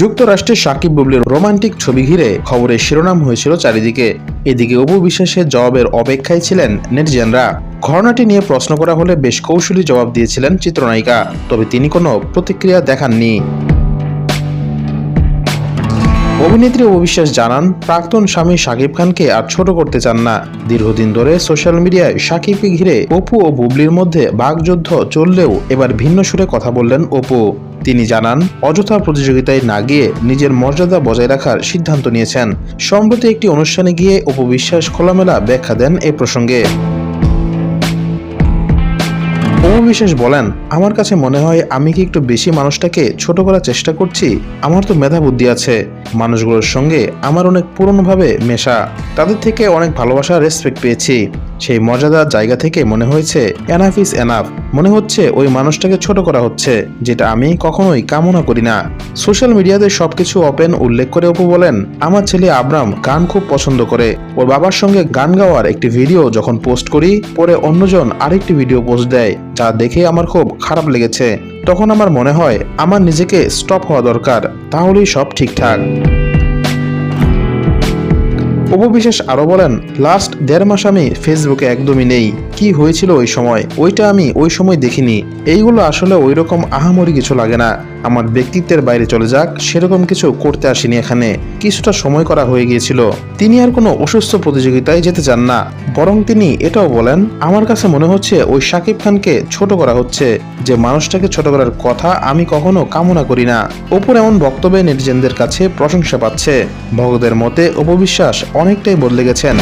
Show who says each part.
Speaker 1: যুক্তরাষ্ট্রের সাকিব বুবলির রোমান্টিক ছবি ঘিরে খবরের শিরোনাম হয়েছিল চারিদিকে। এদিকে অপু বিশ্বাসের জবাবের অপেক্ষায় ছিলেন নেটিজেনরা। ঘটনাটি নিয়ে প্রশ্ন করা হলে বেশ কৌশলী জবাব দিয়েছিলেন চিত্রনায়িকা, তবে তিনি কোনো প্রতিক্রিয়া দেখাননি। অভিনেত্রী অবিশ্বাস জানান, প্রাক্তন স্বামী শাকিব খানকে আর ছোট করতে চান না। দীর্ঘদিন ধরে সোশ্যাল মিডিয়ায় শাকিবকে ঘিরে অপু ও বুবলির মধ্যে বাগযুদ্ধ চললেও এবার ভিন্ন সুরে কথা বললেন অপু। তিনি জানান, অযথা প্রতিযোগিতায় না গিয়ে নিজের মর্যাদা বজায় রাখার সিদ্ধান্ত নিয়েছেন। সম্প্রতি একটি অনুষ্ঠানে গিয়ে অপু বিশ্বাস খোলামেলা ব্যাখ্যা দেন এ প্রসঙ্গে। বিশ্বাস বলেন, আমার কাছে মনে হয় আমি কি একটু বেশি মানুষটাকে ছোট করার চেষ্টা করছি? আমার তো মেধা বুদ্ধি আছে। মানুষগুলোর সঙ্গে আমার অনেক পুরনোভাবে মেশা। তাদের থেকে অনেক ভালোবাসা রেসপেক্ট পেয়েছি। সেই মর্যাদার জায়গা থেকে মনে হয়েছে এনাফ ইজ এনাফ মনে হচ্ছে ওই মানুষটাকে ছোট করা হচ্ছে, যেটা আমি কখনোই কামনা করি না। সোশ্যাল মিডিয়াতে সবকিছু ওপেন উল্লেখ করে অপু বলেন, আমার ছেলে আব্রাম গান খুব পছন্দ করে। ওর বাবার সঙ্গে গান গাওয়ার একটি ভিডিও যখন পোস্ট করি, পরে অন্যজন আরেকটি ভিডিও পোস্ট দেয়, যা দেখে আমার খুব খারাপ লেগেছে। তখন আমার মনে হয়, আমার নিজেকে স্টপ হওয়া দরকার, তাহলেই সব ঠিকঠাক। অপু বিশ্বাস আরও বলেন, লাস্ট দেড় মাস আমি ফেসবুকে একদমই নেই। কি হয়েছিল ওই সময়? ওইটা আমি ওই সময় দেখিনি। এইগুলো আসলে ওই রকম আহামরি কিছু লাগে না। আমার ব্যক্তিত্বের বাইরে চলে যাক, সেরকম কিছু করতে আসিনি এখানে। কিছুটা সময় করা হয়ে গিয়েছিল। তিনি আর কোনো অসুস্থ প্রতিযোগিতায় যেতে চান না। বরং তিনি এটাও বলেন, আমার কাছে মনে হচ্ছে ওই শাকিব খানকে ছোট করা হচ্ছে। যে মানুষটাকে ছোট করার কথা আমি কখনো কামনা করি না। অপুর এমন বক্তব্যে নেটিজেনদের কাছে প্রশংসা পাচ্ছে। ভক্তদের মতে, অপবিশ্বাস অনেকটাই বদলে গেছেন।